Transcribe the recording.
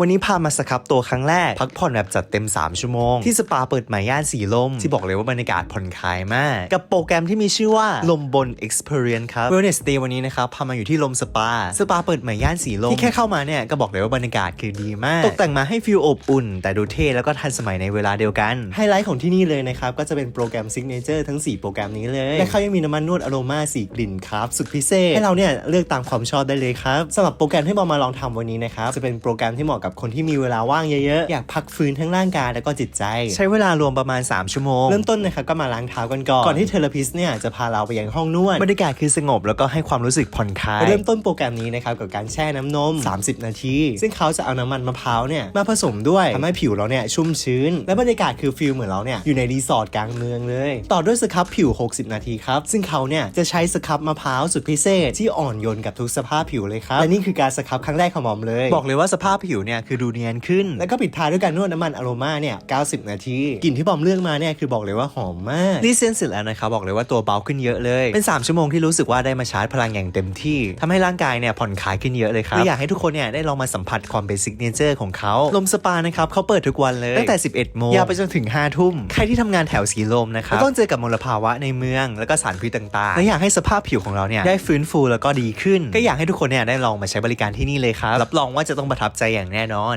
วันนี้พามาสครับตัวครั้งแรก พักผ่อนแบบจัดเต็ม 3 ชั่วโมง ที่สปาเปิดใหม่ย่านสีลม ที่บอกเลยว่าบรรยากาศผ่อนคลายมาก กับโปรแกรมที่มีชื่อว่าลมบน Experience ครับ Wellness Day วันนี้นะครับ พามาอยู่ที่ลมสปา สปาเปิดใหม่ย่านสีลม ที่แค่เข้ามาเนี่ยก็บอกเลยว่าบรรยากาศคือดีมาก ตกแต่งมาให้ฟิลอบอุ่น แต่ดูเท่แล้วก็ทันสมัยในเวลาเดียวกันไฮไลท์ของที่นี่เลยนะครับก็จะเป็นโปรแกรม Signature ทั้ง 4 โปรแกรมนี้เลยและเขายังมีน้ำมันนวดอโรมาสีกลิ่นครับสุดพิเศษให้เราเนี่ยเลือกตามความชอบได้เลยครับสำหรับโปรแกรมที่บอมมาลองทำวันนี้นะครับจะเป็นโปรแกรมที่เหมาะกับคนที่มีเวลาว่างเยอะๆ อยากพักฟื้นทั้งร่างกายแล้วก็จิตใจ ใช้เวลารวมประมาณ 3 ชั่วโมง เริ่มต้นนะครับก็มาล้างเท้ากันก่อน ก่อนที่เทเลพิสเนี่ยจะพาเราไปยังห้องนวดบรรยากาศคือสงบแล้วก็ให้ความรู้สึกผ่อนคลาย เริ่มต้นโปรแกรมนี้นะครับกับการแช่น้ำนม 30 นาที ซึ่งเขาจะเอาน้ำมันมะพร้าวเนี่ยมาผสมด้วยทำให้ผิวเราเนี่ยชุ่มชื้น และบรรยากาศคือฟิลเหมือนเราเนี่ยอยู่ในรีสอร์ทกลางเมืองเลย ต่อด้วยสครับผิว 60 นาทีครับซึ่งเขาเนี่ยจะใช้สครับมะพร้าวสุดพิเศษที่อ่อนโยนกับทุกสภาพผิวเลยครับและนี่คือการสครับครั้งแรกของหมอมเลย บอกเลยว่าสภาพผิวเนี่ยคือดูเนียนขึ้น แล้วก็ปิดท้ายด้วยการนวดน้ำมันอโรมาเนี่ย 90 นาที กลิ่นที่บอมเลือกมาเนี่ยคือบอกเลยว่าหอมมากรีเซนเสร็จแล้วนะครับบอกเลยว่าตัวเบาขึ้นเยอะเลย เป็น 3 ชั่วโมงที่รู้สึกว่าได้มาชาร์จพลังอย่างเต็มที่ทำให้ร่างกายเนี่ยผ่อนคลายขึ้นเยอะเลยครับและอยากให้ทุกคนเนี่ยได้ลองมาสัมผัสความเป็นซิกเนเจอร์ของเขาลมสปานะครับเขาเปิดทุกวันเลยตั้งแต่ 11 โมงยาวไปจนถึง 5 ทุ่มใครที่ทำงานแถวสีลมนะครับก็ต้องเจอกับมลภาวะในเมืองแล้วก็สารพิษต่างๆและอยากให้สภาพผิวของเราเนี่ยได้ฟื้นฟูแล้วก็ดีขึ้น ก็อยากให้ทุกคนเนี่ยได้ลองมาใช้บริการที่นี่เลยครับรับรองว่าจะต้องประทับใจอย่างแน่นอน